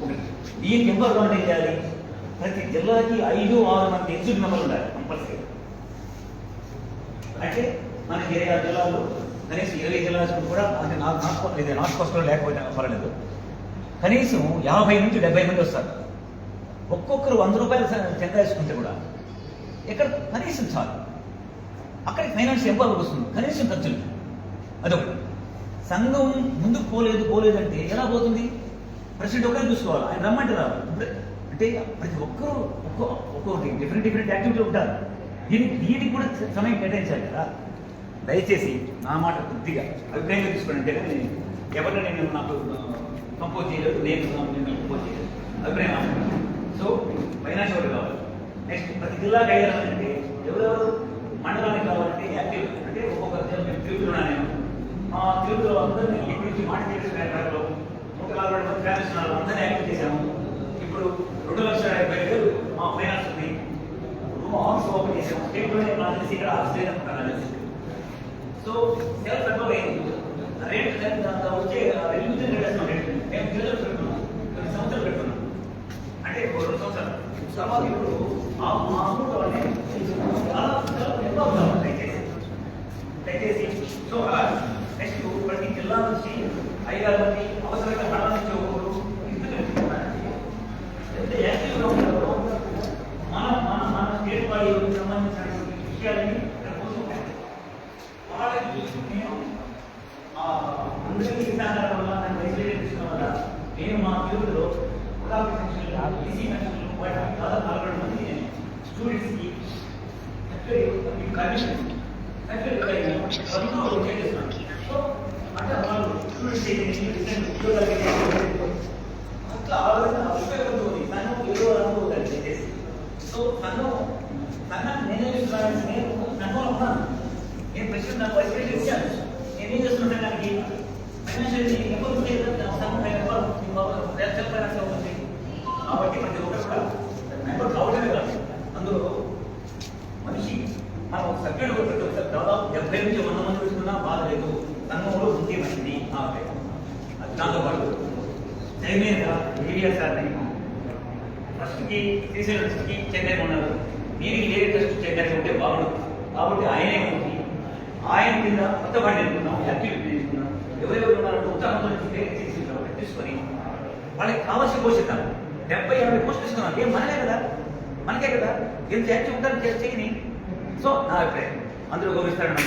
దీనికి ఎంపవర్ ఏం చేయాలి ప్రతి జిల్లాకి ఐదు ఆరు మంది ఎగ్జిక్యూటివ్ మెంబర్లు ఉండాలి కంపల్సరీ అంటే మన ఇరవై ఆరు జిల్లాల్లో కనీసం ఇరవై జిల్లాలు కూడా అంటే నార్త్ నార్త్ ఇది నార్త్ కోస్ట్లో లేకపోయినా పర్వాలేదు. కనీసం యాభై నుంచి డెబ్బై మంది వస్తారు. ఒక్కొక్కరు వంద రూపాయలు చందా వేసుకుంటే కూడా ఇక్కడ కనీసం చాలు. అక్కడికి ఫైనాన్స్ ఎవ్వరు వస్తుంది కనీసం ఖర్చులు. అదొకటి. సంఘం ముందుకు పోలేదు పోలేదంటే ఎలా పోతుంది? ప్రెసిడెంట్ ఒకరే చూసుకోవాలి. ఆయన రమ్మంటే రావాలి అంటే ప్రతి ఒక్కరూ ఒక్కో ఒక్కొక్కటి డిఫరెంట్ డిఫరెంట్ యాక్టివిటీ ఉంటారు. దీనికి దీనికి కూడా సమయం కేటాయించాలి కదా. దయచేసి నా మాట కొద్దిగా అభిప్రాయంగా తీసుకోండి. అంటే కానీ ఎవరిని నేను నాకు కంపోజ్ చేయలేదు నేను నేను కంపోజ్ చేయలేదు. అభిప్రాయం సో ఫైనాన్స్ ఒకటి కావాలి. నెక్స్ట్ ప్రతి జిల్లాకి అయ్యాలంటే ఎవరెవరు మండలానికి కావాలంటే యాక్టివ్. అంటే ఒక్కొక్క జిల్లా మేము నేను. ఆ తిరుగులో అందరినీ ఇక్కడి నుంచి మాట చేసిన ఒక నలభై మంది ఫ్యామిలీస్ ఉన్నారు. అందరినీ యాక్టివ్ చేశాము. ఇప్పుడు రెండు లక్షల డెబ్బై వేలు మా ఫైనాన్స్ ఉంది రూమ్ ఆఫీస్ ఓపెన్ చేసాము స్టేట్లోనే నాకు తెలిసి ఇక్కడ ఆఫీస్ లేదనుకుంటాను సో సెల్ఫ్ ఎంప్లాయ్ అయింది. రేట్ దాంట్లో వచ్చే రెవెన్యూ రేట్ రేట్ మేము గిరిజలు పెట్టుకున్నాం. కొన్ని సంవత్సరాలు పెట్టుకున్నాం. అంటే ఒక రెండు సంవత్సరాలు. తర్వాత ఇప్పుడు ఆ మా ఊళ్ళోనే చాలా చాలా ఎక్కువ అవుతాం దయచేసి దయచేసి సో అలా నెక్స్ట్ ప్రతి జిల్లా నుంచి ఐదారు మంది అవసరమైన మండలం ఒకరు ఎంత యాక్టివ్గా ఉంటారో మన మన మన స్టేట్ సంబంధించినటువంటి విషయాలని ఇక్కడ చూసుకుని ఆ అందరికీ సహకారం వల్ల నన్ను లెజిస్లేటివ్ వల్ల నేను మా తెలుగులో గులాబీ పెన్షన్లు ఈసీ పెన్షన్లు వాటికి దాదాపు నలభై మంది స్టూడెంట్స్కి కమిషన్ ప్రభుత్వం చేస్తున్నాను సో అంటే వాళ్ళు స్టూడెంట్స్ ఉద్యోగాలు అట్లా ఆలోచన ఉపయోగపడుతుంది తను ఏదో అనుకోవాలి దయచేసి సో తను తన నేనే నేను నన్ను ఉన్నాను. నేను ప్రశ్న నాకు వైస్ ఇచ్చాను నేను ఏం చేస్తుంటాను దానికి ఫైనాన్షియల్ ఎవరు చెప్పడానికి ఉంటుంది కాబట్టి ప్రతి ఒక్కరు కూడా మెంబర్ కావడమే కాదు. అందులో మనిషి మనం సభ్యుడు ప్రతి ఒక్కరు దాదాపు డెబ్బై నుంచి వంద మంది పెట్టుకున్నా బాధ లేదు. సంఘంలో ఉంటే మంచిది ఆ అభిప్రాయం. అది దాంతో పాటు చైర్మన్గా మీడియా సార్ ఫస్ట్కి తీసిన ఫస్ట్కి చెన్నై ఉన్నారు దీనికి వేరే ట్రస్ట్ చెన్నై ఉంటే బాగుండదు కాబట్టి ఆయనే ఉంది ఆయన కింద కొత్త వాడిని అనుకున్నాం యాక్టివిటీ తీసుకున్నాం ఎవరెవరు ఉన్నారో ఉత్సాహంతో తీసుకుంటాం తీసుకొని వాళ్ళకి కావాల్సిన పోషిద్దాం డెబ్బై యాభై పోస్ట్ తీసుకున్నాం. ఏం మనలే కదా? మనకే కదా? ఎంత యాక్టివ్ ఉంటారు చేయని సో నా అభిప్రాయం. అందరూ గౌరవిస్తారని